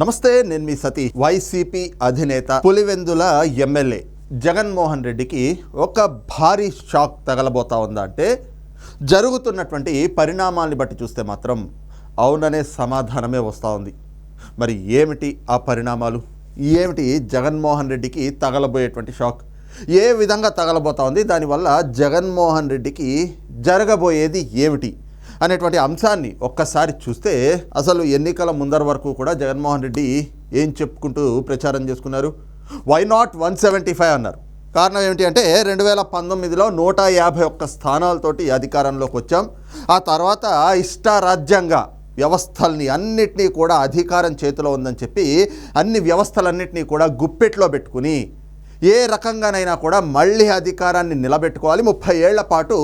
నమస్తే నేను మీ సతీష్ వైసీపీ అధినేత పులివెందుల ఎమ్మెల్యే. జగన్మోహన్ రెడ్డికి ఒక భారీ షాక్ తగలబోతా ఉందా అంటే జరుగుతున్నటువంటి పరిణామాల్ని బట్టి చూస్తే మాత్రం అవుననే సమాధానమే వస్తూ ఉంది. మరి ఏమిటి ఆ పరిణామాలు? ఏమిటి జగన్మోహన్ రెడ్డికి తగలబోయేటువంటి షాక్? ఏ విధంగా తగలబోతా ఉంది? దానివల్ల జగన్మోహన్ రెడ్డికి జరగబోయేది ఏమిటి? అనేటువంటి అంశాన్ని ఒక్కసారి చూస్తే అసలు ఎన్నికల ముందర వరకు కూడా జగన్మోహన్ రెడ్డి ఏం చెప్పుకుంటూ ప్రచారం చేసుకున్నారు? Why not one seventy five అన్నారు. కారణం ఏమిటి అంటే రెండు వేల పంతొమ్మిదిలో నూట యాభై ఒక్క స్థానాలతోటి అధికారంలోకి వచ్చాం. ఆ తర్వాత ఇష్టారాజ్యంగా వ్యవస్థల్ని అన్నిటినీ కూడా అధికారం చేతిలో ఉందని చెప్పి అన్ని వ్యవస్థలన్నింటినీ కూడా గుప్పెట్లో పెట్టుకుని ఏ రకంగానైనా కూడా మళ్ళీ అధికారాన్ని నిలబెట్టుకోవాలి. ముప్పై ఏళ్ళ పాటు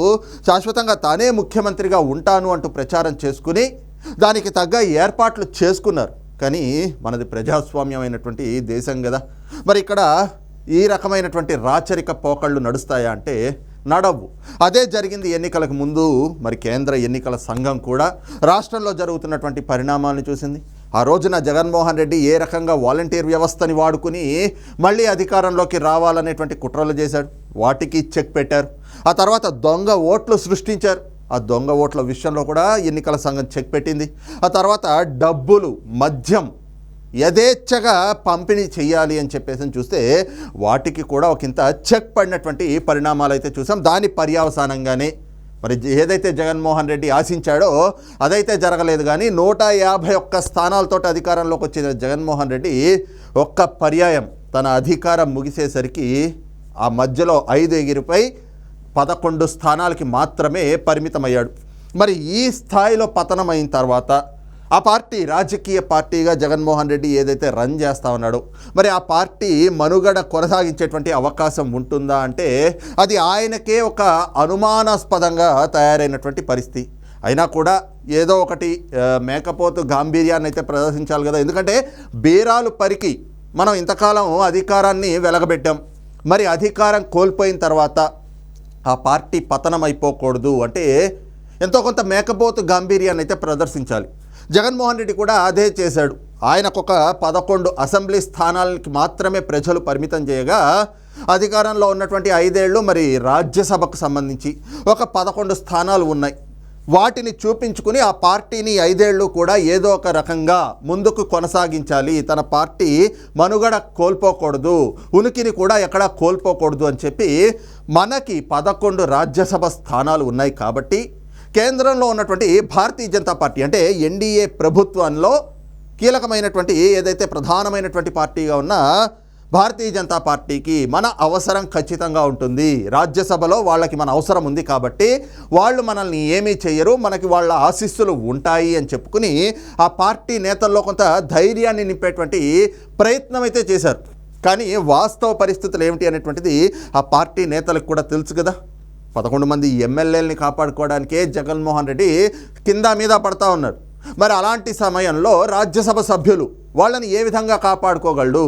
శాశ్వతంగా తానే ముఖ్యమంత్రిగా ఉంటాను అంటూ ప్రచారం చేసుకుని దానికి తగ్గ ఏర్పాట్లు చేసుకున్నారు. కానీ మనది ప్రజాస్వామ్యమైనటువంటి దేశం కదా. మరి ఇక్కడ ఈ రకమైనటువంటి రాచరిక పోకళ్ళు నడుస్తాయా అంటే నడవు. అదే జరిగింది ఎన్నికలకు ముందు మరి కేంద్ర ఎన్నికల సంఘం కూడా రాష్ట్రంలో జరుగుతున్నటువంటి పరిణామాలను చూసింది. ఆ రోజున జగన్మోహన్ రెడ్డి ఏ రకంగా వాలంటీర్ వ్యవస్థని వాడుకుని మళ్ళీ అధికారంలోకి రావాలనేటువంటి కుట్రలు చేశాడు. వాటికి చెక్ పెట్టారు. ఆ తర్వాత దొంగ ఓట్లు సృష్టించారు. ఆ దొంగ ఓట్ల విషయంలో కూడా ఎన్నికల సంఘం చెక్ పెట్టింది. ఆ తర్వాత డబ్బులు మద్యం యథేచ్ఛగా పంపిణీ చేయాలి అని చెప్పేసి చూస్తే వాటికి కూడా ఒకంత చెక్ పడినటువంటి పరిణామాలు అయితే చూసాం. దాని పర్యావసానంగానే మరి ఏదైతే జగన్మోహన్ రెడ్డి ఆశించాడో అదైతే జరగలేదు కానీ నూట యాభై ఒక్క స్థానాలతో అధికారంలోకి వచ్చిన జగన్మోహన్ రెడ్డి ఒక్క పర్యాయం తన అధికారం ముగిసేసరికి ఆ మధ్యలో ఐదు ఎగిరిపై పదకొండు స్థానాలకి మాత్రమే పరిమితమయ్యాడు. మరి ఈ స్థాయిలో పతనమైన తర్వాత ఆ పార్టీ రాజకీయ పార్టీగా జగన్మోహన్ రెడ్డి ఏదైతే రన్ చేస్తా ఉన్నాడో మరి ఆ పార్టీ మనుగడ కొనసాగించేటువంటి అవకాశం ఉంటుందా అంటే అది ఆయనకే ఒక అనుమానాస్పదంగా తయారైనటువంటి పరిస్థితి. అయినా కూడా ఏదో ఒకటి మేకపోతు గాంభీర్యాన్ని అయితే ప్రదర్శించాలి కదా. ఎందుకంటే బీరాలు పరికి మనం ఇంతకాలం అధికారాన్ని వెలగబెట్టాం. మరి అధికారం కోల్పోయిన తర్వాత ఆ పార్టీ పతనం అయిపోకూడదు అంటే ఎంతో కొంత మేకపోతు గాంభీర్యాన్ని అయితే ప్రదర్శించాలి. జగన్మోహన్ రెడ్డి కూడా అదే చేశాడు. ఆయనకు ఒక పదకొండు అసెంబ్లీ స్థానాలకి మాత్రమే ప్రజలు పరిమితం చేయగా అధికారంలో ఉన్నటువంటి ఐదేళ్ళు మరి రాజ్యసభకు సంబంధించి ఒక పదకొండు స్థానాలు ఉన్నాయి. వాటిని చూపించుకుని ఆ పార్టీని ఐదేళ్ళు కూడా ఏదో ఒక రకంగా ముందుకు కొనసాగించాలి. తన పార్టీ మనుగడ కోల్పోకూడదు ఉనికిని కూడా ఎక్కడా కోల్పోకూడదు అని చెప్పి మనకి పదకొండు రాజ్యసభ స్థానాలు ఉన్నాయి కాబట్టి కేంద్రంలో ఉన్నటువంటి భారతీయ జనతా పార్టీ అంటే ఎన్డీఏ ప్రభుత్వంలో కీలకమైనటువంటి ఏదైతే ప్రధానమైనటువంటి పార్టీగా ఉన్న భారతీయ జనతా పార్టీకి మన అవసరం ఖచ్చితంగా ఉంటుంది. రాజ్యసభలో వాళ్ళకి మన అవసరం ఉంది కాబట్టి వాళ్ళు మనల్ని ఏమీ చేయరు మనకి వాళ్ళ ఆశీస్సులు ఉంటాయి అని చెప్పుకుని ఆ పార్టీ నేతల్లో కొంత ధైర్యాన్ని నింపేటువంటి ప్రయత్నం అయితే చేశారు. కానీ వాస్తవ పరిస్థితులు ఏమిటి అనేటువంటిది ఆ పార్టీ నేతలకు కూడా తెలుసు కదా. పదకొండు మంది ఎమ్మెల్యేలని కాపాడుకోవడానికే జగన్మోహన్ రెడ్డి కింద మీద పడతా ఉన్నారు. మరి అలాంటి సమయంలో రాజ్యసభ సభ్యులు వాళ్ళని ఏ విధంగా కాపాడుకోగలడు?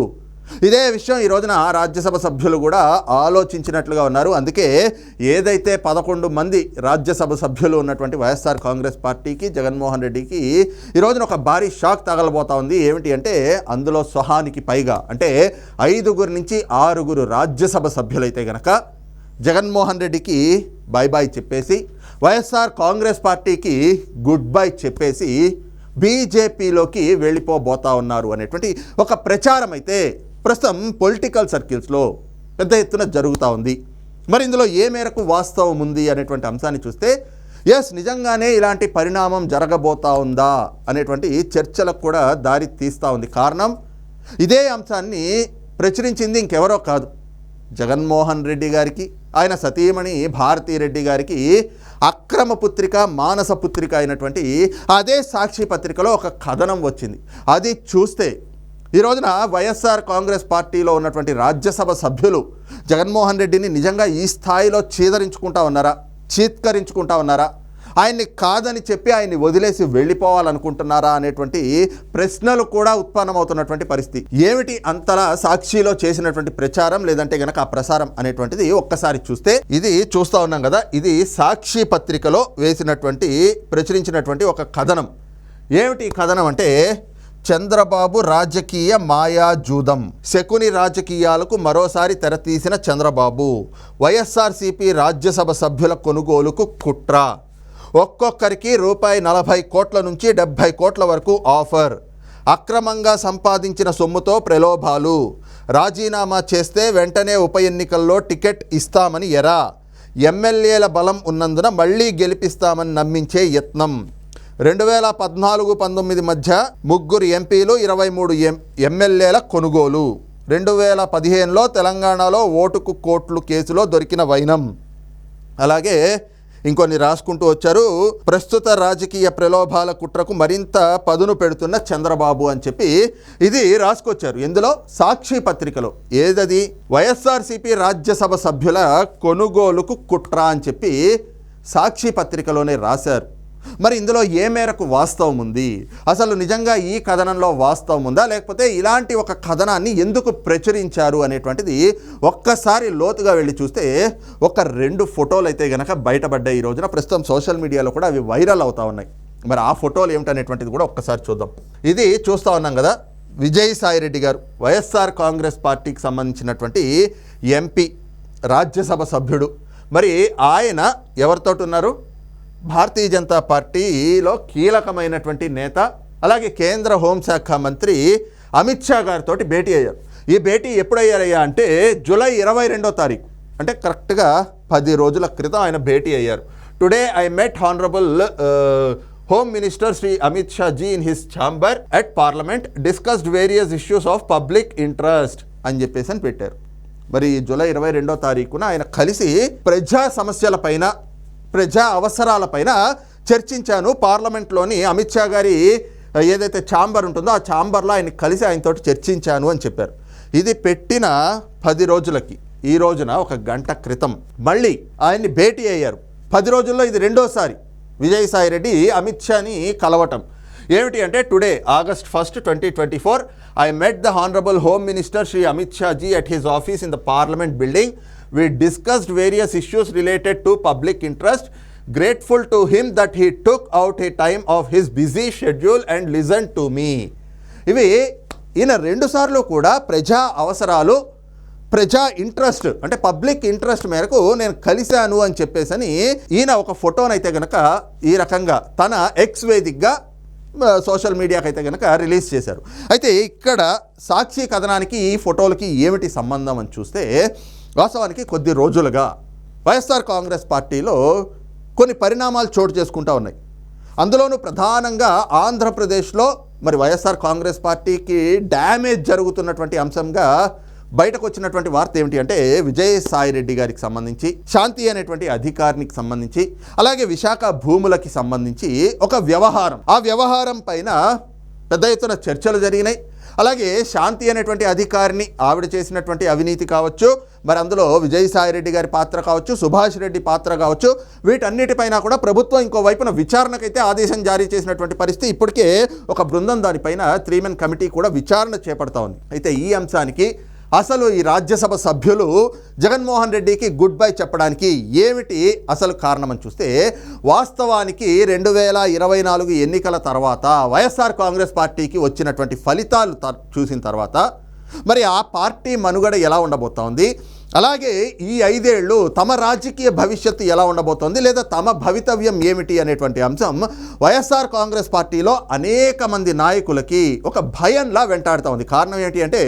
ఇదే విషయం ఈ రోజున రాజ్యసభ సభ్యులు కూడా ఆలోచించినట్లుగా ఉన్నారు. అందుకే ఏదైతే పదకొండు మంది రాజ్యసభ సభ్యులు ఉన్నటువంటి వైఎస్ఆర్ కాంగ్రెస్ పార్టీకి జగన్మోహన్ రెడ్డికి ఈ రోజున ఒక భారీ షాక్ తగలబోతా ఉంది. ఏమిటి అంటే అందులో సహానికి పైగా అంటే ఐదుగురు నుంచి ఆరుగురు రాజ్యసభ సభ్యులైతే గనక జగన్మోహన్ రెడ్డికి బాయ్ బాయ్ చెప్పేసి వైఎస్ఆర్ కాంగ్రెస్ పార్టీకి గుడ్ బై చెప్పేసి బీజేపీలోకి వెళ్ళిపోబోతా ఉన్నారు అనేటువంటి ఒక ప్రచారం అయితే ప్రస్తుతం పొలిటికల్ సర్కిల్స్లో పెద్ద ఎత్తున జరుగుతూ ఉంది. మరి ఇందులో ఏ మేరకు వాస్తవం ఉంది అనేటువంటి అంశాన్ని చూస్తే ఎస్ నిజంగానే ఇలాంటి పరిణామం జరగబోతా ఉందా అనేటువంటి చర్చలకు కూడా దారి తీస్తూ ఉంది. కారణం ఇదే అంశాన్ని ప్రచురించింది ఇంకెవరో కాదు. జగన్మోహన్ రెడ్డి గారికి ఆయన సతీమణి భారతీరెడ్డి గారికి అక్రమ పుత్రిక మానస పుత్రిక అయినటువంటి అదే సాక్షి పత్రికలో ఒక కథనం వచ్చింది. అది చూస్తే ఈ రోజున వైఎస్ఆర్ కాంగ్రెస్ పార్టీలో ఉన్నటువంటి రాజ్యసభ సభ్యులు జగన్మోహన్ రెడ్డిని నిజంగా ఈ స్థాయిలో చీదరించుకుంటా ఉన్నారా? చీత్కరించుకుంటా ఉన్నారా? ఆయన్ని కాదని చెప్పి ఆయన్ని వదిలేసి వెళ్ళిపోవాలనుకుంటున్నారా అనేటువంటి ప్రశ్నలు కూడా ఉత్పన్నమవుతున్నటువంటి పరిస్థితి. ఏమిటి అంతలా సాక్షిలో చేసినటువంటి ప్రచారం? లేదంటే గనక ఆ ప్రసారం అనేటువంటిది ఒక్కసారి చూస్తే ఇది చూస్తా ఉన్నాం కదా ఇది సాక్షి పత్రికలో వేసినటువంటి ప్రచురించినటువంటి ఒక కథనం. ఏమిటి కథనం అంటే చంద్రబాబు రాజకీయ మాయాజూదం శకుని రాజకీయాలకు మరోసారి తెరతీసిన చంద్రబాబు. వైఎస్ఆర్సీపీ రాజ్యసభ సభ్యుల కొనుగోలుకు కుట్ర. ఒక్కొక్కరికి రూపాయి నలభై కోట్ల నుంచి డెబ్భై కోట్ల వరకు ఆఫర్. అక్రమంగా సంపాదించిన సొమ్ముతో ప్రలోభాలు. రాజీనామా చేస్తే వెంటనే ఉప ఎన్నికల్లో టికెట్ ఇస్తామని ఎరా. ఎమ్మెల్యేల బలం ఉన్నందున మళ్ళీ గెలిపిస్తామని నమ్మించే యత్నం. రెండు వేల పద్నాలుగు పంతొమ్మిది మధ్య ముగ్గురు ఎంపీలు ఇరవై మూడు ఎం ఎమ్మెల్యేల కొనుగోలు. రెండు వేల పదిహేనులో తెలంగాణలో ఓటుకు కోట్లు కేసులో దొరికిన వైనం. అలాగే ఇంకొన్ని రాసుకుంటూ వచ్చారు. ప్రస్తుత రాజకీయ ప్రలోభాల కుట్రకు మరింత పదును పెడుతున్న చంద్రబాబు అని చెప్పి ఇది రాసుకొచ్చారు. ఇందులో సాక్షి పత్రికలో ఏదది? వైఎస్ఆర్సీపీ రాజ్యసభ సభ్యుల కొనుగోలుకు కుట్ర అని చెప్పి సాక్షి పత్రికలోనే రాశారు. మరి ఇందులో ఏ మేరకు వాస్తవం ఉంది? అసలు నిజంగా ఈ కథనంలో వాస్తవం ఉందా? లేకపోతే ఇలాంటి ఒక కథనాన్ని ఎందుకు ప్రచురించారు అనేటువంటిది ఒక్కసారి లోతుగా వెళ్ళి చూస్తే ఒక రెండు ఫోటోలు అయితే గనక బయటపడ్డాయి ఈ రోజున. ప్రస్తుతం సోషల్ మీడియాలో కూడా అవి వైరల్ అవుతా ఉన్నాయి. మరి ఆ ఫోటోలు ఏమిటనేటువంటిది కూడా ఒక్కసారి చూద్దాం. ఇది చూస్తూ ఉన్నాం కదా విజయసాయి రెడ్డి గారు వైఎస్ఆర్ కాంగ్రెస్ పార్టీకి సంబంధించినటువంటి ఎంపీ రాజ్యసభ సభ్యుడు. మరి ఆయన ఎవరితోటి ఉన్నారు? భారతీయ జనతా పార్టీలో కీలకమైనటువంటి నేత అలాగే కేంద్ర హోంశాఖ మంత్రి అమిత్ షా గారితో భేటీ అయ్యారు. ఈ భేటీ ఎప్పుడయ్యారయ్యా అంటే జూలై ఇరవై రెండో తారీఖు. అంటే కరెక్ట్గా పది రోజుల క్రితం ఆయన భేటీ అయ్యారు. Today I met honourable home minister Shri Amit Shah ji in his chamber at parliament discussed various issues of public interest అని చెప్పేసి అని పెట్టారు. మరి జూలై ఇరవై రెండో తారీఖున ఆయన కలిసి ప్రజా సమస్యలపైన ప్రజా అవసరాలపైన చర్చించాను. పార్లమెంట్లోని అమిత్ షా గారి ఏదైతే ఛాంబర్ ఉంటుందో ఆ ఛాంబర్లో ఆయన కలిసి ఆయనతోటి చర్చించాను అని చెప్పారు. ఇది పెట్టిన పది రోజులకి ఈ రోజున ఒక గంట క్రితం మళ్ళీ ఆయన్ని భేటీ అయ్యారు. పది రోజుల్లో ఇది రెండోసారి విజయసాయి రెడ్డి అమిత్ షాని కలవటం. ఏమిటి అంటే today August first twenty twenty four I met the honourable home minister Shri Amit Shah ji at his office in the parliament building we discussed various issues related to public interest grateful to him that he took out a time of his busy schedule and listen to me ఇవి ఈయన రెండుసార్లు కూడా ప్రజా అవసరాలు ప్రజా interest అంటే public interest మేరకు నేను కలిశాను అని చెప్పేసని ఈయన ఒక ఫోటోనైతే కనుక ఈ రకంగా తన ఎక్స్ వేదికగా సోషల్ మీడియాకి అయితే కనుక రిలీజ్ చేశారు. అయితే ఇక్కడ సాక్షి కథనానికి ఈ ఫోటోలకి ఏమిటి సంబంధం అని చూస్తే వాస్తవానికి కొద్ది రోజులుగా వైఎస్ఆర్ కాంగ్రెస్ పార్టీలో కొన్ని పరిణామాలు చోటు చేసుకుంటా ఉన్నాయి. అందులోనూ ప్రధానంగా ఆంధ్రప్రదేశ్లో మరి వైఎస్ఆర్ కాంగ్రెస్ పార్టీకి డ్యామేజ్ జరుగుతున్నటువంటి అంశంగా బయటకు వచ్చినటువంటి వార్త ఏమిటి అంటే విజయసాయి రెడ్డి గారికి సంబంధించి శాంతి అనేటువంటి అధికారికి సంబంధించి అలాగే విశాఖ భూములకి సంబంధించి ఒక వ్యవహారం. ఆ వ్యవహారం పైన పెద్ద ఎత్తున చర్చలు జరిగినాయి. అలాగే శాంతి అనేటువంటి అధికారిని ఆవిడ చేసినటువంటి అవినీతి కావచ్చు మరి అందులో విజయసాయి రెడ్డి గారి పాత్ర కావచ్చు సుభాష్ రెడ్డి పాత్ర కావచ్చు వీటన్నిటిపైన కూడా ప్రభుత్వం ఇంకో వైపున విచారణకైతే ఆదేశం జారీ చేసినటువంటి పరిస్థితి ఇప్పటికే ఒక బృందం దానిపైన త్రీ మెన్ కమిటీ కూడా విచారణ చేపడతా ఉంది. అయితే ఈ అంశానికి అసలు ఈ రాజ్యసభ సభ్యులు జగన్మోహన్ రెడ్డికి గుడ్ బై చెప్పడానికి ఏమిటి అసలు కారణమని చూస్తే వాస్తవానికి రెండు వేల ఇరవై నాలుగు ఎన్నికల తర్వాత వైఎస్ఆర్ కాంగ్రెస్ పార్టీకి వచ్చినటువంటి ఫలితాలు త- చూసిన తర్వాత మరి ఆ పార్టీ మనుగడ ఎలా ఉండబోతోంది అలాగే ఈ ఐదేళ్ళు తమ రాజకీయ భవిష్యత్తు ఎలా ఉండబోతోంది లేదా తమ భవితవ్యం ఏమిటి అనేటువంటి అంశం వైఎస్ఆర్ కాంగ్రెస్ పార్టీలో అనేక మంది నాయకులకి ఒక భయంలా వెంటాడుతూ ఉంది. కారణం ఏంటి అంటే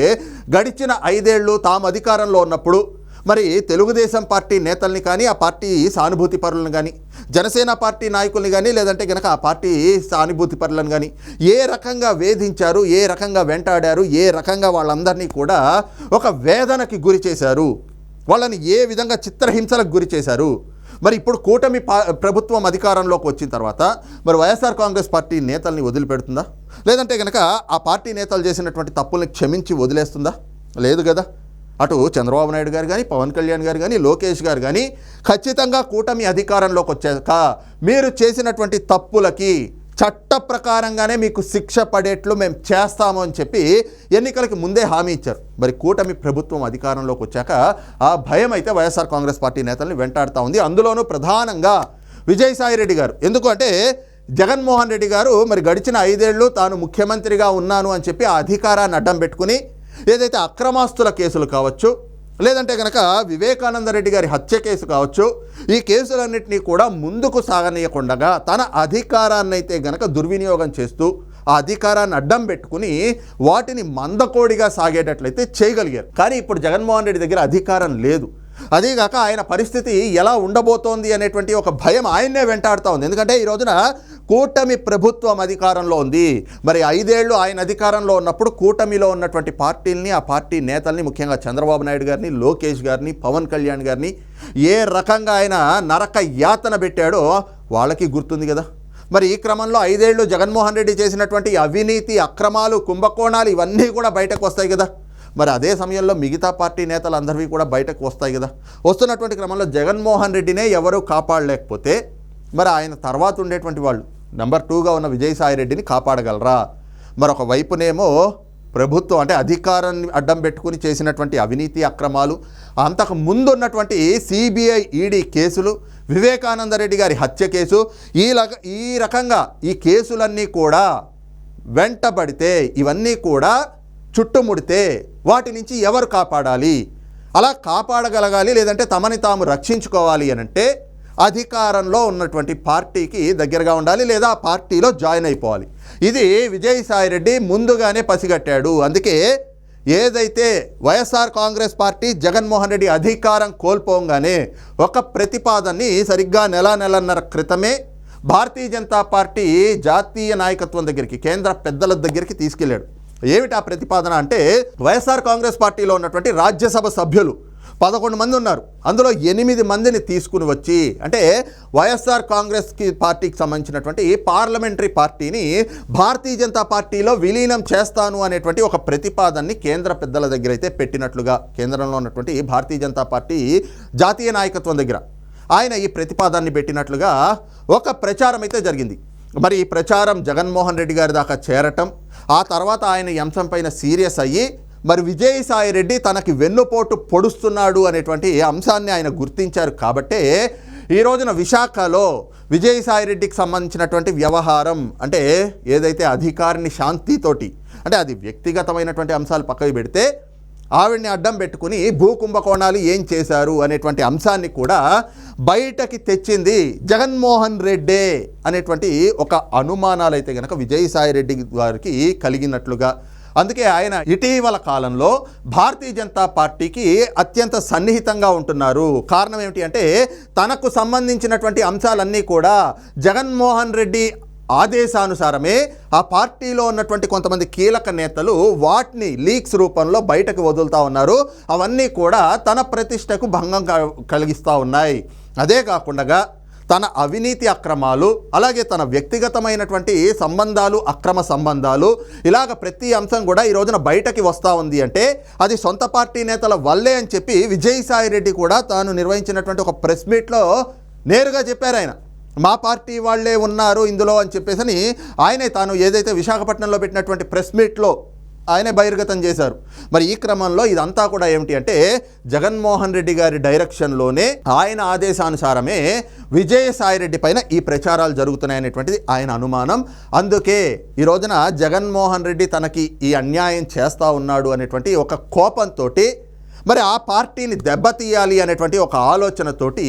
గడిచిన ఐదేళ్ళు తాము అధికారంలో ఉన్నప్పుడు మరి తెలుగుదేశం పార్టీ నేతల్ని కానీ ఆ పార్టీ సానుభూతి పరులను కానీ జనసేన పార్టీ నాయకుల్ని కానీ లేదంటే కనుక ఆ పార్టీ సానుభూతి పరులను కానీ ఏ రకంగా వేధించారు ఏ రకంగా వెంటాడారు ఏ రకంగా వాళ్ళందరినీ కూడా ఒక వేదనకి గురి చేశారు వాళ్ళని ఏ విధంగా చిత్రహింసలకు గురి చేశారు? మరి ఇప్పుడు కూటమి పా ప్రభుత్వం అధికారంలోకి వచ్చిన తర్వాత మరి వైఎస్ఆర్ కాంగ్రెస్ పార్టీ నేతల్ని వదిలిపెడుతుందా? లేదంటే కనుక ఆ పార్టీ నేతలు చేసినటువంటి తప్పుల్ని క్షమించి వదిలేస్తుందా? లేదు కదా. అటు చంద్రబాబు నాయుడు గారు కానీ పవన్ కళ్యాణ్ గారు కానీ లోకేష్ గారు కానీ ఖచ్చితంగా కూటమి అధికారంలోకి వచ్చాక మీరు చేసినటువంటి తప్పులకి చట్ట ప్రకారంగానే మీకు శిక్ష పడేట్లు మేము చేస్తాము అని చెప్పి ఎన్నికలకి ముందే హామీ ఇచ్చారు. మరి కూటమి ప్రభుత్వం అధికారంలోకి వచ్చాక ఆ భయం అయితే వైఎస్ఆర్ కాంగ్రెస్ పార్టీ నేతల్ని వెంటాడుతూ ఉంది. అందులోనూ ప్రధానంగా విజయసాయి రెడ్డి గారు. ఎందుకంటే జగన్మోహన్ రెడ్డి గారు మరి గడిచిన ఐదేళ్ళు తాను ముఖ్యమంత్రిగా ఉన్నాను అని చెప్పి ఆ అధికారాన్ని అడ్డం పెట్టుకుని ఏదైతే అక్రమాస్తుల కేసులు కావచ్చు లేదంటే కనుక వివేకానంద రెడ్డి గారి హత్య కేసు కావచ్చు ఈ కేసులన్నింటినీ కూడా ముందుకు సాగనీయకుండా తన అధికారాన్ని అయితే గనక దుర్వినియోగం చేస్తూ ఆ అధికారాన్ని అడ్డం పెట్టుకుని వాటిని మందకోడిగా సాగేటట్లయితే చేయగలిగారు. కానీ ఇప్పుడు జగన్మోహన్ రెడ్డి దగ్గర అధికారం లేదు. అదేగాక ఆయన పరిస్థితి ఎలా ఉండబోతోంది అనేటువంటి ఒక భయం ఆయన్నే వెంటాడుతూ ఉంది. ఎందుకంటే ఈ రోజున కూటమి ప్రభుత్వం అధికారంలో ఉంది. మరి ఐదేళ్ళు ఆయన అధికారంలో ఉన్నప్పుడు కూటమిలో ఉన్నటువంటి పార్టీల్ని ఆ పార్టీ నేతల్ని ముఖ్యంగా చంద్రబాబు నాయుడు గారిని లోకేష్ గారిని పవన్ కళ్యాణ్ గారిని ఏ రకంగా ఆయన నరక యాతన పెట్టాడో వాళ్ళకి గుర్తుంది కదా. మరి ఈ క్రమంలో ఐదేళ్ళు జగన్మోహన్ రెడ్డి చేసినటువంటి అవినీతి అక్రమాలు కుంభకోణాలు ఇవన్నీ కూడా బయటకు వస్తాయి కదా. మరి అదే సమయంలో మిగతా పార్టీ నేతలందరివి కూడా బయటకు వస్తాయి కదా. వస్తున్నటువంటి క్రమంలో జగన్మోహన్ రెడ్డినే ఎవరు కాపాడలేకపోతే మరి ఆయన తర్వాత ఉండేటువంటి వాళ్ళు నెంబర్ టూగా ఉన్న విజయసాయి రెడ్డిని కాపాడగలరా? మరొక వైపునేమో ప్రభుత్వం అంటే అధికారాన్ని అడ్డం పెట్టుకుని చేసినటువంటి అవినీతి అక్రమాలు అంతకు ముందున్నటువంటి సిబిఐ ఈడీ కేసులు వివేకానంద రెడ్డి గారి హత్య కేసు ఈ ఈ రకంగా ఈ కేసులన్నీ కూడా వెంటబడితే ఇవన్నీ కూడా చుట్టుముడితే వాటి నుంచి ఎవరు కాపాడాలి? అలా కాపాడగలగాలి లేదంటే తమని తాము రక్షించుకోవాలి అని అంటే అధికారంలో ఉన్నటువంటి పార్టీకి దగ్గరగా ఉండాలి లేదా ఆ పార్టీలో జాయిన్ అయిపోవాలి. ఇది విజయసాయిరెడ్డి ముందుగానే పసిగట్టాడు. అందుకే ఏదైతే YSR Congress Party Jaganmohan Reddy అధికారం కోల్పోగానే ఒక ప్రతిపాదనని సరిగ్గా నెల నెలన్నర క్రితమే భారతీయ జనతా పార్టీ జాతీయ నాయకత్వం దగ్గరికి కేంద్ర పెద్దల దగ్గరికి తీసుకెళ్ళాడు. ఏమిటి ఆ ప్రతిపాదన అంటే వైఎస్ఆర్ కాంగ్రెస్ పార్టీలో ఉన్నటువంటి రాజ్యసభ సభ్యులు పదకొండు మంది ఉన్నారు. అందులో ఎనిమిది మందిని తీసుకుని వచ్చి అంటే వైఎస్ఆర్ కాంగ్రెస్కి పార్టీకి సంబంధించినటువంటి పార్లమెంటరీ పార్టీని భారతీయ జనతా పార్టీలో విలీనం చేస్తాను అనేటువంటి ఒక ప్రతిపాదనని కేంద్ర పెద్దల దగ్గర అయితే పెట్టినట్లుగా కేంద్రంలో ఉన్నటువంటి భారతీయ జనతా పార్టీ జాతీయ నాయకత్వం దగ్గర ఆయన ఈ ప్రతిపాదనని పెట్టినట్లుగా ఒక ప్రచారం అయితే జరిగింది. మరి ఈ ప్రచారం జగన్మోహన్ రెడ్డి గారి దాకా చేరటం ఆ తర్వాత ఆయన ఈ అంశంపైన సీరియస్ అయ్యి మరి విజయసాయి రెడ్డి తనకి వెన్నుపోటు పొడుస్తున్నాడు అనేటువంటి అంశాన్ని ఆయన గుర్తించారు కాబట్టే ఈ రోజున విశాఖలో విజయసాయి రెడ్డికి సంబంధించినటువంటి వ్యవహారం అంటే ఏదైతే అధికారిని శాంతితోటి అంటే అది వ్యక్తిగతమైనటువంటి అంశాలు పక్కవి పెడితే ఆవిడ్ని అడ్డం పెట్టుకుని భూ కుంభకోణాలు ఏం చేశారు అనేటువంటి అంశాన్ని కూడా బయటకి తెచ్చింది జగన్మోహన్ రెడ్డే అనేటువంటి ఒక అనుమానాలు అయితే కనుక విజయసాయి రెడ్డి గారికి కలిగినట్లుగా అందుకే ఆయన ఇటీవల కాలంలో భారతీయ జనతా పార్టీకి అత్యంత సన్నిహితంగా ఉంటున్నారు. కారణం ఏమిటి అంటే తనకు సంబంధించినటువంటి అంశాలన్నీ కూడా జగన్మోహన్ రెడ్డి ఆదేశానుసారమే ఆ పార్టీలో ఉన్నటువంటి కొంతమంది కీలక నేతలు వాటిని లీక్స్ రూపంలో బయటకు వదులుతూ ఉన్నారు. అవన్నీ కూడా తన ప్రతిష్టకు భంగం క- కలిగిస్తూ ఉన్నాయి. అదే కాకుండా తన అవినీతి అక్రమాలు అలాగే తన వ్యక్తిగతమైనటువంటి సంబంధాలు అక్రమ సంబంధాలు ఇలాగ ప్రతి అంశం కూడా ఈ రోజున బయటకి వస్తూ ఉంది అంటే అది సొంత పార్టీ నేతల వల్లే అని చెప్పి విజయసాయి రెడ్డి కూడా తాను నిర్వహించినటువంటి ఒక ప్రెస్ మీట్లో నేరుగా చెప్పారు ఆయన. మా పార్టీ వాళ్ళే ఉన్నారు ఇందులో అని చెప్పేసి ఆయనే తాను ఏదైతే విశాఖపట్నంలో పెట్టినటువంటి ప్రెస్ మీట్లో ఆయనే బహిర్గతం చేశారు. మరి ఈ క్రమంలో ఇదంతా కూడా ఏమిటి అంటే జగన్మోహన్ రెడ్డి గారి డైరెక్షన్లోనే ఆయన ఆదేశానుసారమే విజయసాయి రెడ్డి పైన ఈ ప్రచారాలు జరుగుతున్నాయనేటువంటిది ఆయన అనుమానం. అందుకే ఈ రోజున జగన్మోహన్ రెడ్డి తనకి ఈ అన్యాయం చేస్తూ ఉన్నాడు అనేటువంటి ఒక కోపంతోటి మరి ఆ పార్టీని దెబ్బతీయాలి అనేటువంటి ఒక ఆలోచనతోటి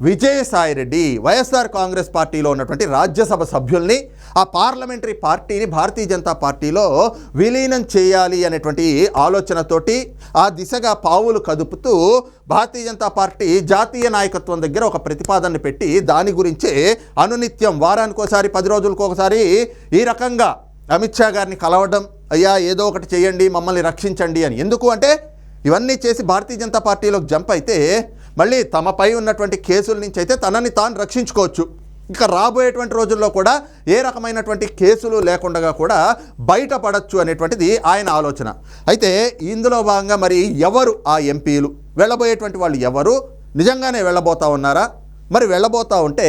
విజయసాయి రెడ్డి వైఎస్ఆర్ కాంగ్రెస్ పార్టీలో ఉన్నటువంటి రాజ్యసభ సభ్యుల్ని ఆ పార్లమెంటరీ పార్టీని భారతీయ జనతా పార్టీలో విలీనం చేయాలి అనేటువంటి ఆలోచనతోటి ఆ దిశగా పావులు కదుపుతూ భారతీయ జనతా పార్టీ జాతీయ నాయకత్వం దగ్గర ఒక ప్రతిపాదన పెట్టి దాని గురించే అనునిత్యం వారానికి ఒకసారి పది రోజులకు ఒకసారి ఈ రకంగా అమిత్ షా గారిని కలవడం అయ్యా ఏదో ఒకటి చేయండి మమ్మల్ని రక్షించండి అని. ఎందుకు అంటే ఇవన్నీ చేసి భారతీయ జనతా పార్టీలోకి జంప్ అయితే మళ్ళీ తమపై ఉన్నటువంటి కేసుల నుంచి అయితే తనని తాను రక్షించుకోవచ్చు. ఇక రాబోయేటువంటి రోజుల్లో కూడా ఏ రకమైనటువంటి కేసులు లేకుండా కూడా బయటపడచ్చు అనేటువంటిది ఆయన ఆలోచన. అయితే ఇందులో భాగంగా మరి ఎవరు ఆ ఎంపీలు? వెళ్ళబోయేటువంటి వాళ్ళు ఎవరు? నిజంగానే వెళ్ళబోతా ఉన్నారా? మరి వెళ్ళబోతా ఉంటే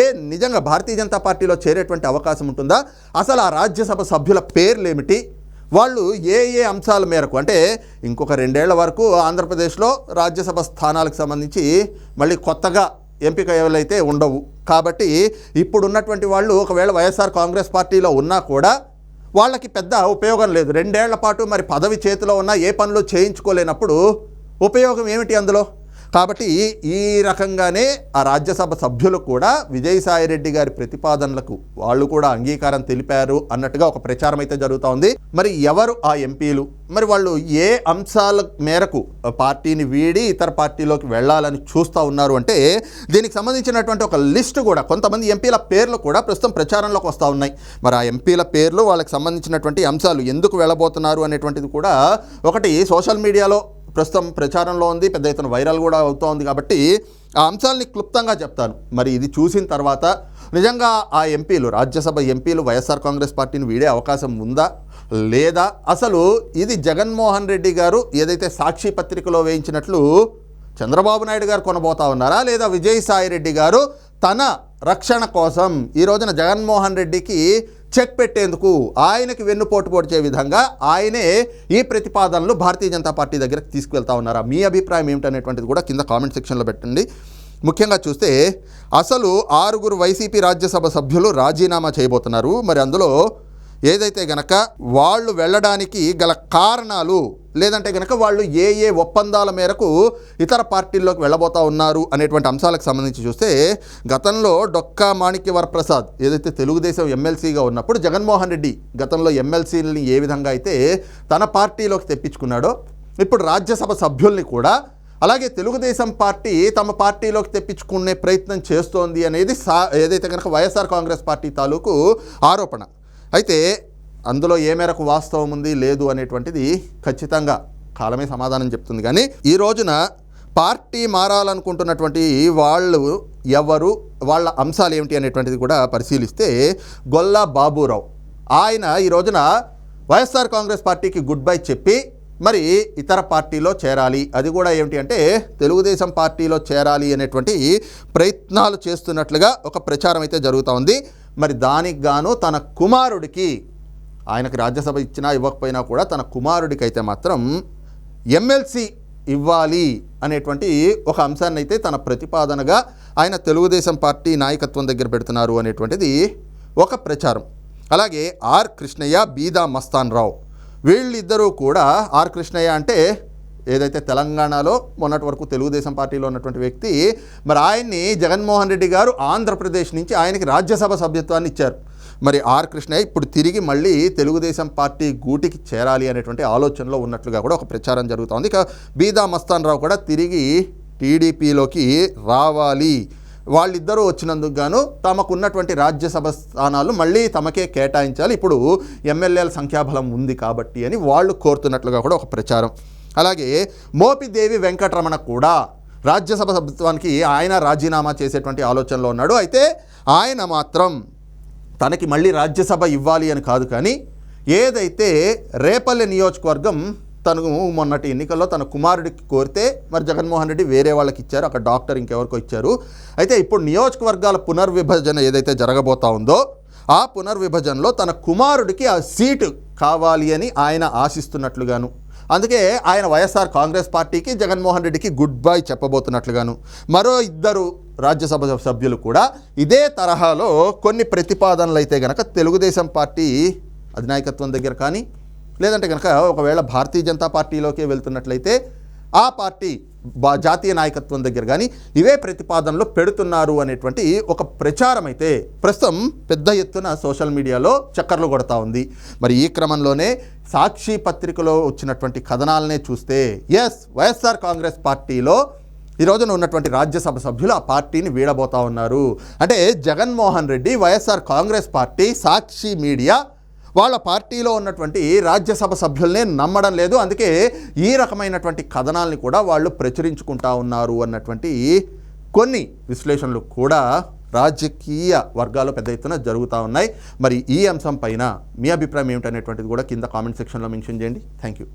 ఏ నిజంగా భారతీయ జనతా పార్టీలో చేరేటువంటి అవకాశం ఉంటుందా? అసలు ఆ రాజ్యసభ సభ్యుల పేర్లు ఏమిటి వాళ్ళు ఏ ఏ అంశాల మేరకు? అంటే ఇంకొక రెండేళ్ళ వరకు ఆంధ్రప్రదేశ్లో రాజ్యసభ స్థానాలకు సంబంధించి మళ్ళీ కొత్తగా ఎంపికలైతే ఉండవు. కాబట్టి ఇప్పుడున్నటువంటి వాళ్ళు ఒకవేళ వైఎస్ఆర్ కాంగ్రెస్ పార్టీలో ఉన్నా కూడా వాళ్ళకి పెద్ద ఉపయోగం లేదు. రెండేళ్ళ పాటు మరి పదవి చేతిలో ఉన్న ఏ పనులు చేయించుకోలేనప్పుడు ఉపయోగం ఏమిటి అందులో? కాబట్టి ఈ రకంగానే ఆ రాజ్యసభ సభ్యులు కూడా విజయసాయిరెడ్డి గారి ప్రతిపాదనలకు వాళ్ళు కూడా అంగీకారం తెలిపారు అన్నట్టుగా ఒక ప్రచారం అయితే జరుగుతూ ఉంది. మరి ఎవరు ఆ ఎంపీలు? మరి వాళ్ళు ఏ అంశాల మేరకు పార్టీని వీడి ఇతర పార్టీలోకి వెళ్ళాలని చూస్తూ ఉన్నారు అంటే దీనికి సంబంధించినటువంటి ఒక లిస్ట్ కూడా కొంతమంది ఎంపీల పేర్లు కూడా ప్రస్తుతం ప్రచారంలోకి వస్తూ ఉన్నాయి. మరి ఆ ఎంపీల పేర్లు వాళ్ళకి సంబంధించినటువంటి అంశాలు ఎందుకు వెళ్ళబోతున్నారు అనేటువంటిది కూడా ఒకటి సోషల్ మీడియాలో ప్రస్తుతం ప్రచారంలో ఉంది పెద్ద ఎత్తున వైరల్ కూడా అవుతూ ఉంది కాబట్టి ఆ అంశాలని క్లుప్తంగా చెప్తాను. మరి ఇది చూసిన తర్వాత నిజంగా ఆ ఎంపీలు రాజ్యసభ ఎంపీలు వైఎస్ఆర్ కాంగ్రెస్ పార్టీని వీడే అవకాశం ఉందా? లేదా? అసలు ఇది జగన్మోహన్ రెడ్డి గారు ఏదైతే సాక్షి పత్రికలో వేయించినట్లు చంద్రబాబు నాయుడు గారు కొనబోతా ఉన్నారా? లేదా విజయసాయి రెడ్డి గారు తన రక్షణ కోసం ఈ రోజున జగన్మోహన్ రెడ్డికి చెక్ పెట్టేందుకు ఆయనకి వెన్నుపోటు పొడిచే విధంగా ఆయనే ఈ ప్రతిపాదనలు భారతీయ జనతా పార్టీ దగ్గరకు తీసుకువెళ్తా ఉన్నారా? మీ అభిప్రాయం ఏమిటనేటువంటిది కూడా కింద కామెంట్ సెక్షన్లో పెట్టండి. ముఖ్యంగా చూస్తే అసలు ఆరుగురు వైసీపీ రాజ్యసభ సభ్యులు రాజీనామా చేయబోతున్నారు. మరి అందులో ఏదైతే గనక వాళ్ళు వెళ్ళడానికి గల కారణాలు లేదంటే గనక వాళ్ళు ఏ ఏ ఒప్పందాల మేరకు ఇతర పార్టీల్లోకి వెళ్ళబోతా ఉన్నారు అనేటువంటి అంశాలకు సంబంధించి చూస్తే గతంలో డొక్కా మాణిక్య వరప్రసాద్ ఏదైతే తెలుగుదేశం ఎమ్మెల్సీగా ఉన్నప్పుడు జగన్మోహన్ రెడ్డి గతంలో ఎమ్మెల్సీలని ఏ విధంగా అయితే తన పార్టీలోకి తెప్పించుకున్నాడో ఇప్పుడు రాజ్యసభ సభ్యుల్ని కూడా అలాగే తెలుగుదేశం పార్టీ తమ పార్టీలోకి తెప్పించుకునే ప్రయత్నం చేస్తోంది అనేది సా ఏదైతే కనుక వైఎస్ఆర్ కాంగ్రెస్ పార్టీ తాలూకు ఆరోపణ. అయితే అందులో ఏ మేరకు వాస్తవం ఉంది లేదు అనేటువంటిది ఖచ్చితంగా కాలమే సమాధానం చెప్తుంది. కానీ ఈ రోజున పార్టీ మారాలనుకుంటున్నటువంటి వాళ్ళు ఎవరు వాళ్ళ అంశాలు ఏమిటి అనేటువంటిది కూడా పరిశీలిస్తే గొల్లా బాబురావు. ఆయన ఈ రోజున వైఎస్ఆర్ కాంగ్రెస్ పార్టీకి గుడ్ బై చెప్పి మరి ఇతర పార్టీలో చేరాలి. అది కూడా ఏమిటి అంటే తెలుగుదేశం పార్టీలో చేరాలి అనేటువంటి ప్రయత్నాలు చేస్తున్నట్లుగా ఒక ప్రచారం అయితే జరుగుతూ ఉంది. మరి దానికి గాను తన కుమారుడికి ఆయనకి రాజ్యసభ ఇచ్చినా ఇవ్వకపోయినా కూడా తన కుమారుడికి అయితే మాత్రం ఎమ్మెల్సీ ఇవ్వాలి అనేటువంటి ఒక అంశాన్ని అయితే తన ప్రతిపాదనగా ఆయన తెలుగుదేశం పార్టీ నాయకత్వం దగ్గర పెడుతున్నారు అనేటువంటిది ఒక ప్రచారం. అలాగే ఆర్ కృష్ణయ్య బీదా మస్తాన్ రావు వీళ్ళిద్దరూ కూడా ఆర్ కృష్ణయ్య అంటే ఏదైతే తెలంగాణలో మొన్నటి వరకు తెలుగుదేశం పార్టీలో ఉన్నటువంటి వ్యక్తి మరి ఆయన్ని జగన్మోహన్ రెడ్డి గారు ఆంధ్రప్రదేశ్ నుంచి ఆయనకి రాజ్యసభ సభ్యత్వాన్ని ఇచ్చారు. మరి ఆర్ కృష్ణయ్య ఇప్పుడు తిరిగి మళ్ళీ తెలుగుదేశం పార్టీ గూటికి చేరాలి అనేటువంటి ఆలోచనలో ఉన్నట్లుగా కూడా ఒక ప్రచారం జరుగుతోంది ఇక బీదా మస్తాన్ రావు కూడా తిరిగి టీడీపీలోకి రావాలి. వాళ్ళిద్దరూ వచ్చినందుకు గాను తమకున్నటువంటి రాజ్యసభ స్థానాలు మళ్ళీ తమకే కేటాయించాలి. ఇప్పుడు ఎమ్మెల్యేల సంఖ్యాబలం ఉంది కాబట్టి అని వాళ్ళు కోరుతున్నట్లుగా కూడా ఒక ప్రచారం. అలాగే మోపిదేవి వెంకటరమణ కూడా రాజ్యసభ సభ్యత్వానికి ఆయన రాజీనామా చేసేటువంటి ఆలోచనలో ఉన్నాడు. అయితే ఆయన మాత్రం తనకి మళ్ళీ రాజ్యసభ ఇవ్వాలి అని కాదు కానీ ఏదైతే రేపల్లె నియోజకవర్గం తను మొన్నటి ఎన్నికల్లో తన కుమారుడికి కోరితే మరి జగన్మోహన్ రెడ్డి వేరే వాళ్ళకి ఇచ్చారు. అక్కడ డాక్టర్ ఇంకెవరికో ఇచ్చారు. అయితే ఇప్పుడు నియోజకవర్గాల పునర్విభజన ఏదైతే జరగబోతా ఉందో ఆ పునర్విభజనలో తన కుమారుడికి ఆ సీటు కావాలి అని ఆయన ఆశిస్తున్నట్లుగాను అందుకే ఆయన వైఎస్ఆర్ కాంగ్రెస్ పార్టీకి జగన్మోహన్ రెడ్డికి గుడ్ బై చెప్పబోతున్నట్లుగాను. మరో ఇద్దరు రాజ్యసభ సభ్యులు కూడా ఇదే తరహాలో కొన్ని ప్రతిపాదనలు అయితే గనక తెలుగుదేశం పార్టీ అధినాయకత్వం దగ్గర కానీ లేదంటే కనుక ఒకవేళ భారతీయ జనతా పార్టీలోకి వెళ్తున్నట్లయితే ఆ పార్టీ బా జాతీయ నాయకత్వం దగ్గర కానీ ఇవే ప్రతిపాదనలు పెడుతున్నారు అనేటువంటి ఒక ప్రచారం అయితే ప్రస్తుతం పెద్ద ఎత్తున సోషల్ మీడియాలో చక్కర్లు కొడతా ఉంది. మరి ఈ క్రమంలోనే సాక్షి పత్రికలో వచ్చినటువంటి కథనాలనే చూస్తే ఎస్ వైఎస్ఆర్ కాంగ్రెస్ పార్టీలో ఈ రోజున ఉన్నటువంటి రాజ్యసభ సభ్యులు ఆ పార్టీని వీడబోతా ఉన్నారు. అంటే Jaganmohan Reddy YSR Congress Party Sakshi media వాళ్ళ పార్టీలో ఉన్నటువంటి రాజ్యసభ సభ్యులనే నమ్మడం లేదు. అందుకే ఈ రకమైనటువంటి కథనాల్ని కూడా వాళ్ళు ప్రచురించుకుంటా ఉన్నారు అన్నటువంటి కొన్ని విశ్లేషణలు కూడా రాజకీయ వర్గాలు పెద్ద ఎత్తున జరుగుతూ ఉన్నాయి. మరి ఈ అంశం పైన మీ అభిప్రాయం ఏమిటనేటువంటిది కూడా కింద కామెంట్ సెక్షన్లో మెన్షన్ చేయండి. Thank you.